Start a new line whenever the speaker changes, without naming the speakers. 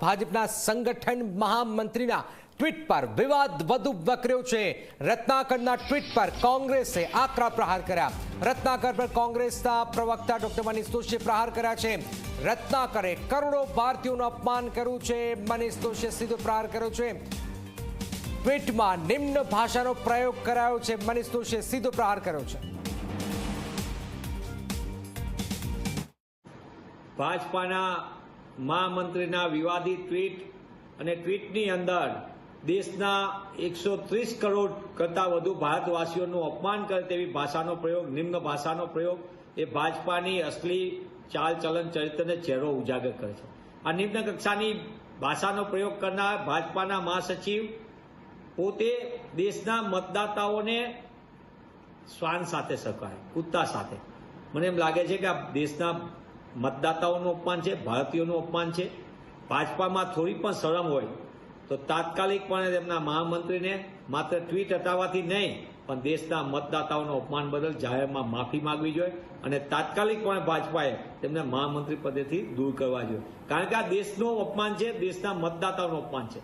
ભાજપના સંગઠન મહામંત્રીના ટ્વીટ પર વિવાદ વધુ વકર્યો છે. રત્નાકરના ટ્વીટ પર કોંગ્રેસે આકરા પ્રહાર કર્યા. રત્નાકર પર કોંગ્રેસના પ્રવક્તા ડોક્ટર મનીષ દોશીએ પ્રહાર કર્યા છે. રત્નાકરે કરોડો ભારતીયોનું અપમાન કર્યું છે. મનીષ દોશીએ સીધો પ્રહાર કર્યો છે. ટ્વીટમાં નિમ્ન ભાષાનો પ્રયોગ કરાયો છે. મનીષ દોશીએ સીધો પ્રહાર કર્યો છે.
ભાજપાના મહામંત્રીના વિવાદિત ટ્વીટ અને ટ્વીટની અંદર દેશના એકસો ત્રીસ કરોડ કરતાં વધુ ભારતવાસીઓનું અપમાન કરે તેવી ભાષાનો પ્રયોગ, નિમ્ન ભાષાનો પ્રયોગ, એ ભાજપાની અસલી ચાલ ચલન ચરિત્રને ચહેરો ઉજાગર કરે છે. આ નિમ્ન કક્ષાની ભાષાનો પ્રયોગ કરનાર ભાજપાના મહાસચિવ પોતે દેશના મતદાતાઓને શ્વાન સાથે સકાય કુત્તા સાથે. મને એમ લાગે છે કે આ દેશના મતદાતાઓનું અપમાન છે, ભારતીયોનું અપમાન છે. ભાજપામાં થોડી પણ શરમ હોય તો તાત્કાલિકપણે તેમના મહામંત્રીને માત્ર ટ્વીટ હટાવવાથી નહીં, પણ દેશના મતદાતાઓનું અપમાન બદલ જાહેરમાં માફી માંગવી જોઈએ અને તાત્કાલિકપણે ભાજપાએ તેમને મહામંત્રી પદેથી દૂર કરવા જોઈએ. કારણ કે આ દેશનું અપમાન છે, દેશના મતદાતાઓનું અપમાન છે.